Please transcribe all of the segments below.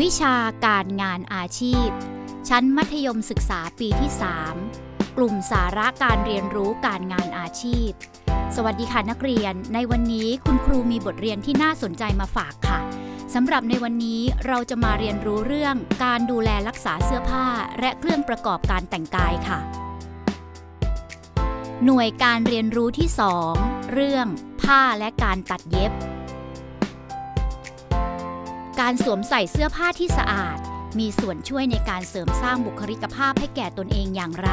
วิชาการงานอาชีพ ชั้นมัธยมศึกษาปีที่ 3 กลุ่มสาระการเรียนรู้การงานอาชีพ สวัสดีค่ะนักเรียน ในวันนี้คุณครูมีบทเรียนที่น่าสนใจมาฝากค่ะสำหรับในวันนี้เราจะมาเรียนรู้เรื่องการดูแลรักษาเสื้อผ้า และเครื่องประกอบการแต่งกายค่ะ หน่วยการเรียนรู้ที่ 2 เรื่องผ้าและการตัดเย็บ การสวมใส่เสื้อผ้าที่สะอาด มีส่วนช่วยในการเสริมสร้างบุคลิกภาพให้แก่ตนเองอย่างไร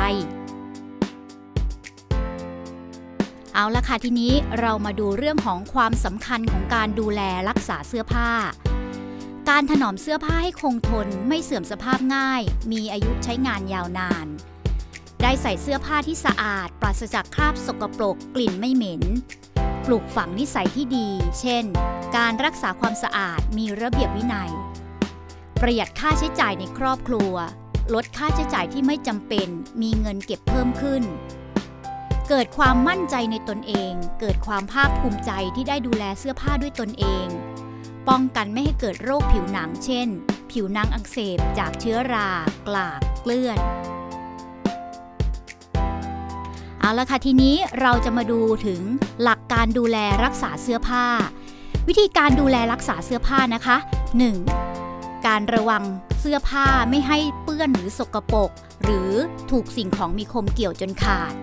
เอาละค่ะทีนี้เรามาดูเรื่องของความสำคัญของการดูแลรักษาเสื้อผ้า การถนอมเสื้อผ้าให้คงทนไม่เสื่อมสภาพง่าย มีอายุใช้งานยาวนาน ได้ใส่เสื้อผ้าที่สะอาด ปราศจากคราบสกปรกกลิ่นไม่เหม็น ปลูกฝังนิสัยที่ดี เช่น การรักษาความสะอาดมีระเบียบวินัย ประหยัดค่าใช้จ่ายในครอบครัว ลดค่าใช้จ่ายที่ไม่จำเป็น มีเงินเก็บเพิ่มขึ้น เกิดความมั่นใจในตนเอง เกิดความภาคภูมิใจที่ได้ดูแลเสื้อผ้าด้วยตนเอง ป้องกันไม่ให้เกิดโรคผิวหนัง เช่น ผิวหนังอักเสบจากเชื้อรา กลาก เกลื่อน เอาละค่ะทีนี้เราจะมาดูถึงหลักการดูแลรักษาเสื้อผ้า วิธีการดูแลรักษาเสื้อผ้านะคะ 1. การระวังเสื้อผ้าไม่ให้เปื้อนหรือสกปรกหรือถูกสิ่งของมีคมเกี่ยวจนขาด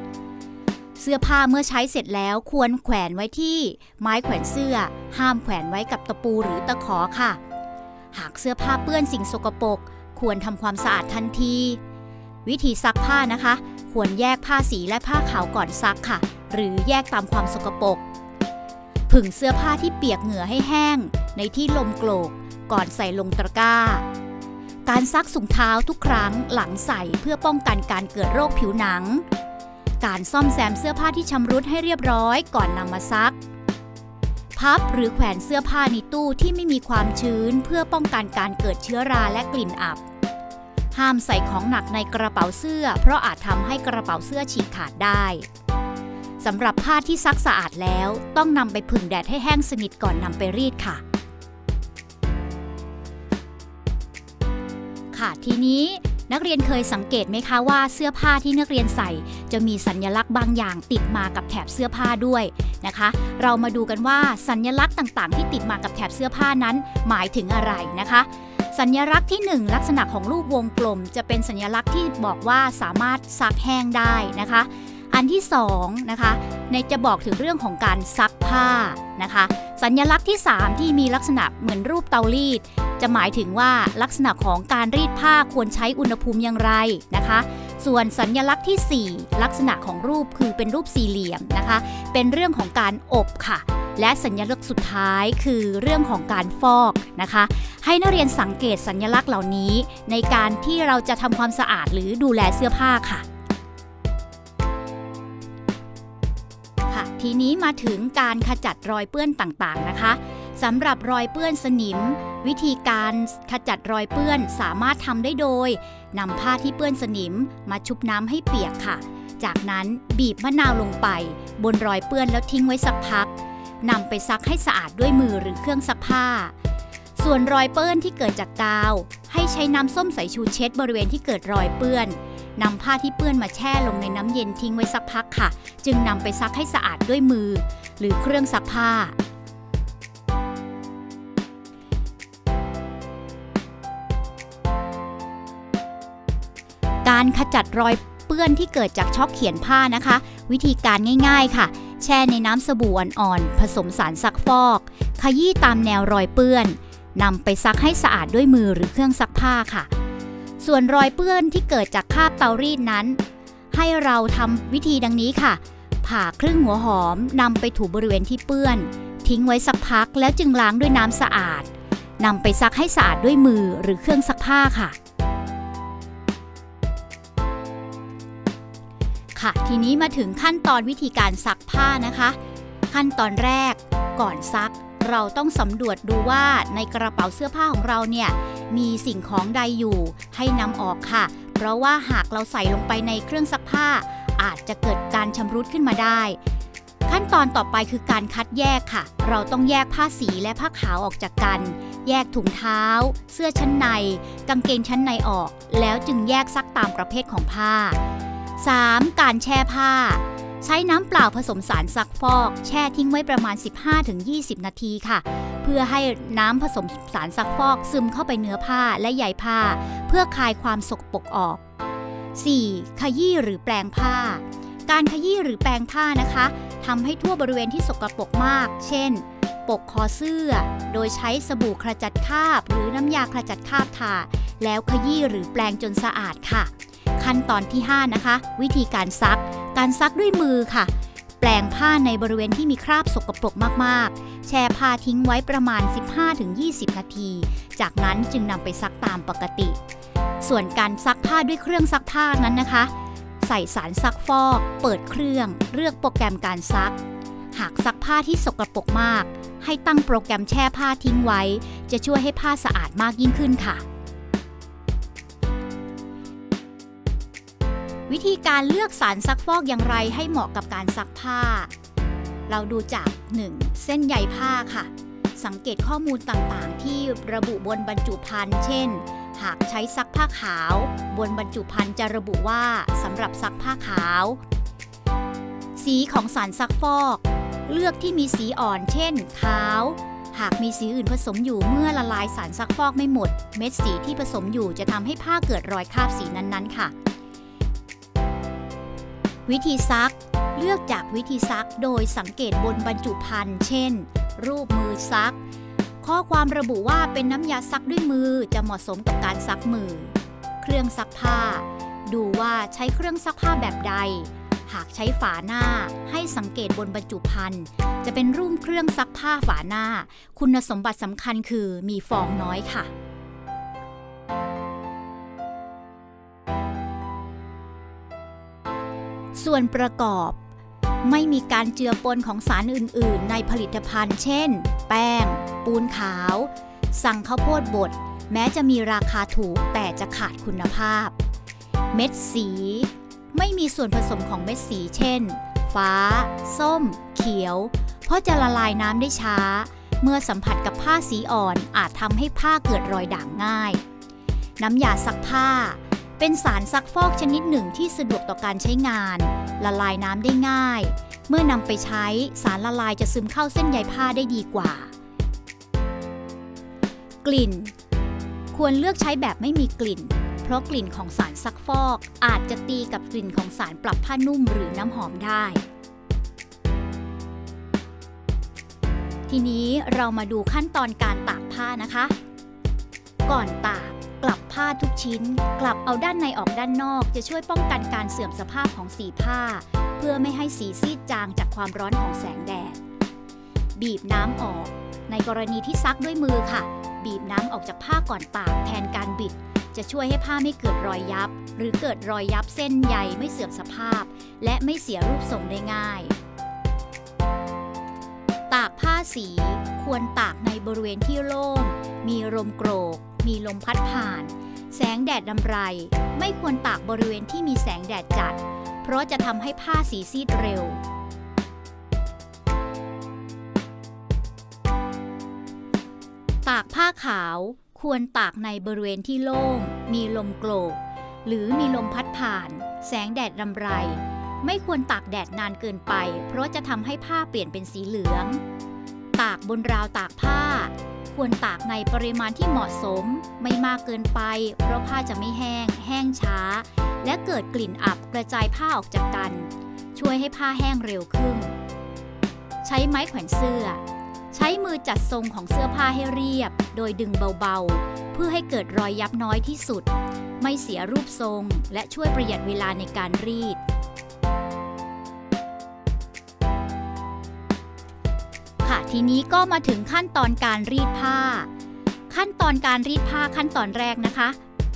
เสื้อผ้าเมื่อใช้เสร็จแล้วควรแขวนไว้ที่ไม้แขวนเสื้อ ห้ามแขวนไว้กับตะปูหรือตะขอค่ะ หากเสื้อผ้าเปื้อนสิ่งสกปรกควรทำความสะอาดทันที วิธีซักผ้านะคะ ควรแยกผ้าสีและผ้าขาวก่อนซักค่ะ หรือแยกตามความสกปรกผึ่งเสื้อผ้าที่เปียกเหงื่อให้แห้ง ในที่ลมโกรกก่อนใส่ลงตะกร้า การซักถุงเท้าทุกครั้งหลังใส่เพื่อป้องกันการเกิดโรคผิวหนัง การซ่อมแซมเสื้อผ้าที่ชำรุดให้เรียบร้อยก่อนนำมาซัก พับหรือแขวนเสื้อผ้าในตู้ที่ไม่มีความชื้นเพื่อป้องกันการเกิดเชื้อราและกลิ่นอับ ห้ามใส่ของหนักในกระเป๋าเสื้อ เพราะอาจทำให้กระเป๋าเสื้อฉีกขาดได้สำหรับผ้าที่ซักสะอาดแล้ว ต้องนำไปผึ่งแดดให้แห้งสนิทก่อนนำไปรีดค่ะ ค่ะทีนี้นักเรียนเคยสังเกตไหมคะว่าเสื้อผ้าที่นักเรียนใส่ จะมีสัญลักษณ์บางอย่างติดมากับแถบเสื้อผ้าด้วยนะคะ เรามาดูกันว่าสัญลักษณ์ต่างๆ ที่ติดมากับแถบเสื้อผ้านั้น หมายถึงอะไรนะคะ สัญลักษณ์ที่ 1 ลักษณะของรูปวงกลม จะเป็นสัญลักษณ์ที่บอกว่าสามารถซักแห้งได้นะคะ อันที่2นะคะในจะบอกถึงเรื่องของการซักผ้านะคะ สัญลักษณ์ที่ 3 ที่มีลักษณะเหมือนรูปเตารีด จะหมายถึงว่าลักษณะของการรีดผ้าควรใช้อุณหภูมิอย่างไรนะคะ ส่วนสัญลักษณ์ที่ 4 ลักษณะของรูปคือเป็นรูปสี่เหลี่ยมนะคะ เป็นเรื่องของการอบค่ะ และสัญลักษณ์สุดท้ายคือเรื่องของการฟอกนะคะ ให้นักเรียนสังเกตสัญลักษณ์เหล่านี้ ในการที่เราจะทำความสะอาดหรือดูแลเสื้อผ้าค่ะค่ะ ทีนี้มาถึงการขจัดรอยเปื้อนต่างๆนะคะสำหรับรอยเปื้อนสนิม วิธีการขจัดรอยเปื้อนสามารถทำได้โดยนำผ้าที่เปื้อนสนิมมาชุบน้ำให้เปียกค่ะ จากนั้นบีบมะนาวลงไป บนรอยเปื้อนแล้วทิ้งไว้สักพัก นำไปซักให้สะอาดด้วยมือหรือเครื่องซักผ้า ส่วนรอยเปื้อนที่เกิดจากกาว ให้ใช้น้ำส้มสายชูเช็ดบริเวณที่เกิดรอยเปื้อนนำผ้าที่เปื้อนมาแช่ลงในน้ำเย็นทิ้งไว้สักพักค่ะ จึงนำไปซักให้สะอาดด้วยมือ หรือเครื่องซักผ้าการขจัดรอยเปื้อนที่เกิดจากช็อกเขียนผ้านะคะ วิธีการง่าย ๆ ค่ะ แช่ในน้ำสบู่อ่อนๆผสมสารซักฟอก ขยี้ตามแนวรอยเปื้อนนำไปซักให้สะอาดด้วยมือหรือเครื่องซักผ้าค่ะ ส่วนรอยเปื้อนที่เกิดจากคราบเตารีดนั้น ให้เราทำวิธีดังนี้ค่ะ ผ่าครึ่งหัวหอมนำไปถูบริเวณที่เปื้อน ทิ้งไว้สักพักแล้วจึงล้างด้วยน้ำสะอาดนำไปซักให้สะอาดด้วยมือหรือเครื่องซักผ้าค่ะ ค่ะ ทีนี้มาถึงขั้นตอนวิธีการซักผ้านะคะ ขั้นตอนแรกก่อนซัก เราต้องสำรวจดูว่าในกระเป๋าเสื้อผ้าของเราเนี่ยมีสิ่งของใดอยู่ให้นำออกค่ะ เพราะว่าหากเราใส่ลงไปในเครื่องซักผ้า อาจจะเกิดการชำรุดขึ้นมาได้ขขั้นตอนต่อไปคือการคัดแยกค่ะ เราต้องแยกผ้าสีและผ้าขาวออกจากกัน แยกถุงเท้า เสื้อชั้นใน กางเกงชั้นในออก แล้วจึงแยกซักตามประเภทของผ้า 3. การแช่ผ้า ใช้น้ำเปล่าผสมสารซักฟอก แช่ทิ้งไว้ประมาณ 15-20 นาทีค่ะ เพื่อให้น้ำผสมสารซักฟอก ซึมเข้าไปเนื้อผ้าและใยผ้า เพื่อคลายความสกปรกออก 4. ขยี้หรือแปรงผ้า การขยี้หรือแปรงผ้านะคะทำให้ทั่วบริเวณที่สกปรกมาก เช่น ปกคอเสื้อ โดยใช้สบู่ขจัดคราบ หรือน้ำยาขจัดคราบทา แล้วขยี้หรือแปรงจนสะอาดค่ะ ขั้นตอนที่ 5 นะคะ วิธีการซัก การซักด้วยมือค่ะ แปรงผ้าในบริเวณที่มีคราบสกปรกมากๆ แช่ผ้าทิ้งไว้ประมาณ 15-20 นาที จากนั้นจึงนำไปซักตามปกติ ส่วนการซักผ้าด้วยเครื่องซักผ้านั้นนะคะ ใส่สารซักฟอก เปิดเครื่อง เลือกโปรแกรมการซัก หากซักผ้าที่สกปรกมาก ให้ตั้งโปรแกรมแช่ผ้าทิ้งไว้ จะช่วยให้ผ้าสะอาดมากยิ่งขึ้นค่ะ วิธีการเลือกสารซักฟอกอย่างไรให้เหมาะกับการซักผ้า เราดูจาก 1. เส้นใยผ้าค่ะ สังเกตข้อมูลต่างๆ ที่ระบุบนบรรจุภัณฑ์เช่น หากใช้ซักผ้าขาว บนบรรจุภัณฑ์จะระบุว่าสำหรับซักผ้าขาว สีของสารซักฟอก เลือกที่มีสีอ่อน เช่นขาว หากมีสีอื่นผสมอยู่เมื่อละลายสารซักฟอกไม่หมด เม็ดสีที่ผสมอยู่จะทำให้ผ้าเกิดรอยคราบสีนั้นๆ ค่ะ วิธีซัก เลือกจากวิธีซักโดยสังเกตบนบรรจุภัณฑ์เช่น รูปมือซัก ข้อความระบุว่าเป็นน้ำยาซักด้วยมือจะเหมาะสมกับการซักมือ เครื่องซักผ้า ดูว่าใช้เครื่องซักผ้าแบบใด หากใช้ฝาหน้าให้สังเกตบนบรรจุภัณฑ์จะเป็นรูปเครื่องซักผ้าฝาหน้า คุณสมบัติสำคัญคือมีฟองน้อยค่ะ ส่วนประกอบ ไม่มีการเจือปนของสารอื่น ๆ ในผลิตภัณฑ์ เช่น แป้ง ปูนขาว สั่งข้าวโพดบด แม้จะมีราคาถูกแต่จะขาดคุณภาพ เม็ดสี ไม่มีส่วนผสมของเม็ดสี เช่น ฟ้า ส้ม เขียว เพราะจะละลายน้ำได้ช้า เมื่อสัมผัสกับผ้าสีอ่อนอาจทำให้ผ้าเกิดรอยด่างง่าย น้ำยาซักผ้า เป็นสารซักฟอกชนิดหนึ่งที่สะดวกต่อการใช้งาน ละลายน้ำได้ง่าย เมื่อนำไปใช้สารละลายจะซึมเข้าเส้นใยผ้าได้ดีกว่า กลิ่น ควรเลือกใช้แบบไม่มีกลิ่น เพราะกลิ่นของสารซักฟอกอาจจะตีกับกลิ่นของสารปรับผ้านุ่มหรือน้ำหอมได้ ทีนี้เรามาดูขั้นตอนการตากผ้านะคะ ก่อนตาก ผ้าทุกชิ้น กลับเอาด้านในออกด้านนอก จะช่วยป้องกันการเสื่อมสภาพของสีผ้า เพื่อไม่ให้สีซีดจางจากความร้อนของแสงแดด บีบน้ำออก ในกรณีที่ซักด้วยมือค่ะ บีบน้ำออกจากผ้าก่อนตากแทนการบิด จะช่วยให้ผ้าไม่เกิดรอยยับ หรือเกิดรอยยับเส้นใยไม่เสื่อมสภาพ และไม่เสียรูปทรงได้ง่ายตากผ้าสี ควรตากในบริเวณที่โล่ง มีลมโกรก มีลมพัดผ่าน แสงแดดดำไร ไม่ควรตากบริเวณที่มีแสงแดดจัด เพราะจะทำให้ผ้าสีซีดเร็ว ตากผ้าขาวควรตากในบริเวณที่โล่ง มีลมโกรก หรือมีลมพัดผ่าน แสงแดดรำไร ไม่ควรตากแดดนานเกินไป เพราะจะทำให้ผ้าเปลี่ยนเป็นสีเหลือง ตากบนราวตากผ้า ควรตากในปริมาณที่เหมาะสม ไม่มากเกินไป เพราะผ้าจะไม่แห้ง แห้งช้า และเกิดกลิ่นอับกระจายผ้าออกจากกัน ช่วยให้ผ้าแห้งเร็วขึ้น ใช้ไม้แขวนเสื้อ ใช้มือจัดทรงของเสื้อผ้าให้เรียบ โดยดึงเบาๆ เพื่อให้เกิดรอยยับน้อยที่สุด ไม่เสียรูปทรง และช่วยประหยัดเวลาในการรีด ทีนี้ก็มาถึงขั้นตอนการรีดผ้า ขั้นตอนการรีดผ้าขั้นตอนแรกนะคะ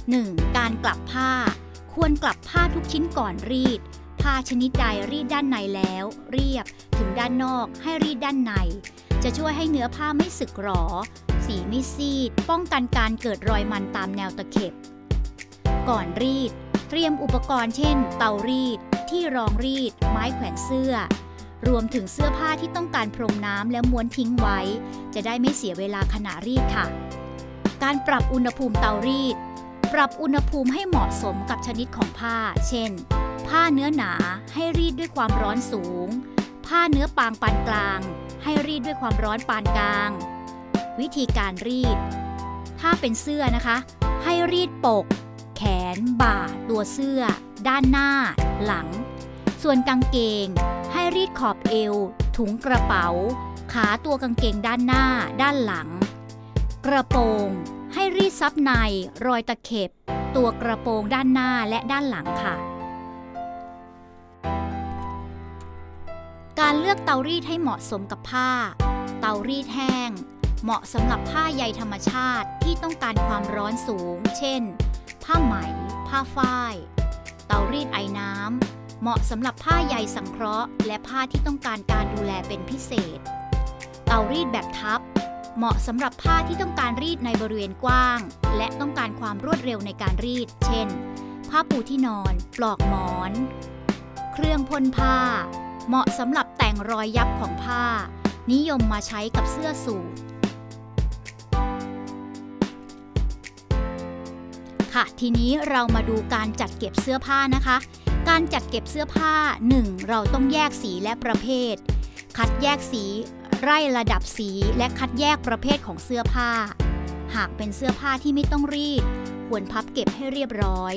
1. การกลับผ้า ควรกลับผ้าทุกชิ้นก่อนรีด ผ้าชนิดใดรีดด้านในแล้ว เรียบถึงด้านนอกให้รีดด้านใน จะช่วยให้เนื้อผ้าไม่สึกหรอ สีไม่ซีด ป้องกันการเกิดรอยมันตามแนวตะเข็บ ก่อนรีด เตรียมอุปกรณ์เช่น เตารีด ที่รองรีด ไม้แขวนเสื้อ รวมถึงเสื้อผ้าที่ต้องการพรมน้ำแล้วม้วนทิ้งไว้ จะได้ไม่เสียเวลาขณะรีดค่ะ การปรับอุณหภูมิเตารีด ปรับอุณหภูมิให้เหมาะสมกับชนิดของผ้า เช่น ผ้าเนื้อหนาให้รีดด้วยความร้อนสูง ผ้าเนื้อปางปานกลาง ให้รีดด้วยความร้อนปานกลาง วิธีการรีด ถ้าเป็นเสื้อนะคะ ให้รีดปก แขน บ่า ตัวเสื้อ ด้านหน้า หลัง ส่วนกางเกง รีดขอบเอว ถุงกระเป๋า ขาตัวกางเกงด้านหน้า ด้านหลัง กระโปรง ให้รีดซับใน รอยตะเข็บ ตัวกระโปรงด้านหน้าและด้านหลังค่ะ การเลือกเตารีดให้เหมาะสมกับผ้า เตารีดแห้ง เหมาะสำหรับผ้าใยธรรมชาติที่ต้องการความร้อนสูง เช่น ผ้าไหม ผ้าฝ้าย เตารีดไอน้ำ เหมาะสำหรับผ้าใยสังเคราะห์ และผ้าที่ต้องการการดูแลเป็นพิเศษ เตารีดแบบทับ เหมาะสำหรับผ้าที่ต้องการรีดในบริเวณกว้าง และต้องการความรวดเร็วในการรีด เช่น ผ้าปูที่นอน ปลอกหมอน เครื่องพ่นผ้า เหมาะสำหรับแต่งรอยยับของผ้า นิยมมาใช้กับเสื้อสูทค่ะ ทีนี้เรามาดูการจัดเก็บเสื้อผ้านะคะ การจัดเก็บเสื้อผ้า 1. เราต้องแยกสีและประเภท คัดแยกสี ไล่ระดับสีและคัดแยกประเภทของเสื้อผ้า หากเป็นเสื้อผ้าที่ไม่ต้องรีด ควรพับเก็บให้เรียบร้อย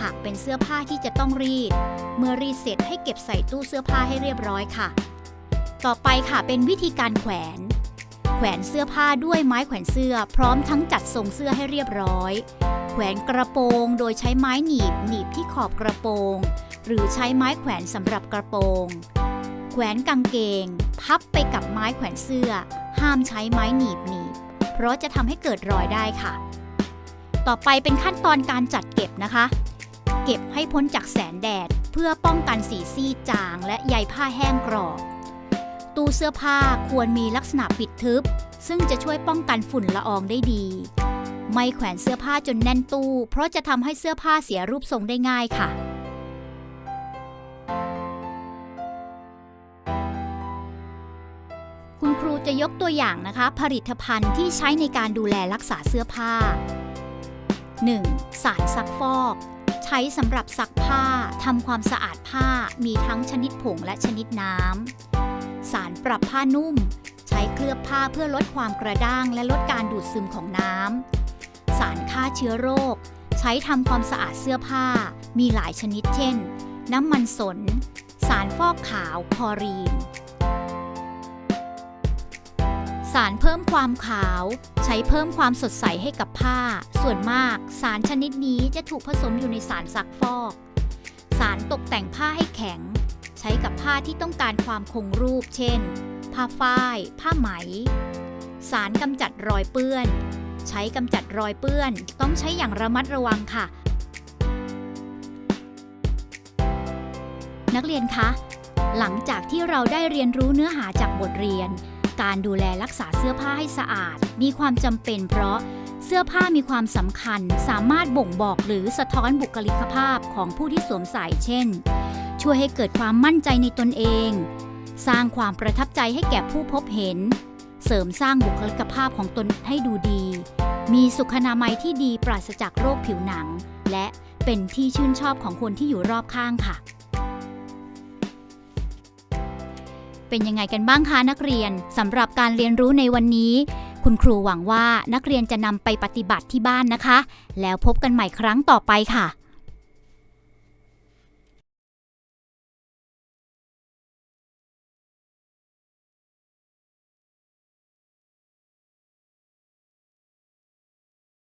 หากเป็นเสื้อผ้าที่จะต้องรีด เมื่อรีดเสร็จให้เก็บใส่ตู้เสื้อผ้าให้เรียบร้อยค่ะ ต่อไปค่ะเป็นวิธีการแขวน แขวนเสื้อผ้าด้วยไม้แขวนเสื้อ พร้อมทั้งจัดทรงเสื้อให้เรียบร้อย แขวนกระโปรงโดยใช้ไม้หนีบหนีบที่ขอบกระโปรง หรือใช้ไม้แขวนสำหรับกระโปรง แขวนกางเกง พับไปกับไม้แขวนเสื้อ ห้ามใช้ไม้หนีบหนีบ เพราะจะทำให้เกิดรอยได้ค่ะ ต่อไปเป็นขั้นตอนการจัดเก็บนะคะ เก็บให้พ้นจากแสงแดดเพื่อป้องกันสีซีดจางและใยผ้าแห้งกรอบตู้เสื้อผ้าควรมีลักษณะปิดทึบ ซึ่งจะช่วยป้องกันฝุ่นละอองได้ดี ไม่แขวนเสื้อผ้าจนแน่นตู้ เพราะจะทำให้เสื้อผ้าเสียรูปทรงได้ง่ายค่ะ คุณครูจะยกตัวอย่างนะคะ ผลิตภัณฑ์ที่ใช้ในการดูแลรักษาเสื้อผ้า 1. สารซักฟอก ใช้สำหรับซักผ้าทำความสะอาดผ้ามีทั้งชนิดผงและชนิดน้ำสารปรับผ้านุ่ม ใช้เคลือบผ้าเพื่อลดความกระด้างและลดการดูดซึมของน้ำารฆ่าเชื้อโรค ใช้ทำความสะอาดเสื้อผ้า มีหลายชนิดเช่น น้ำมันสน สารฟอกขาวคอรีน สารเพิ่มความขาว ใช้เพิ่มความสดใสให้กับผ้า ส่วนมากสารชนิดนี้จะถูกผสมอยู่ในสารซักฟอก สารตกแต่งผ้าให้แข็ง ใช้กับผ้าที่ต้องการความคงรูป เช่น ผ้าฝ้าย ผ้าไหม สารกำจัดรอยเปื้อน ใช้กำจัดรอยเปื้อน ต้องใช้อย่างระมัดระวังค่ะ นักเรียนคะ หลังจากที่เราได้เรียนรู้เนื้อหาจากบทเรียน การดูแลรักษาเสื้อผ้าให้สะอาด มีความจำเป็นเพราะเสื้อผ้ามีความสำคัญ สามารถบ่งบอกหรือสะท้อนบุคลิกภาพของผู้ที่สวมใส่เช่น ช่วยให้เกิดความมั่นใจในตนเอง สร้างความประทับใจให้แก่ผู้พบเห็น เสริมสร้างบุคลิกภาพของตนให้ดูดี มีสุขนามัยที่ดีปราศจากโรคผิวหนัง และเป็นที่ชื่นชอบของคนที่อยู่รอบข้างค่ะ เป็นยังไงกันบ้างคะนักเรียนสำหรับการเรียนรู้ในวันนี้ คุณครูหวังว่านักเรียนจะนำไปปฏิบัติที่บ้านนะคะ แล้วพบกันใหม่ครั้งต่อไปค่ะ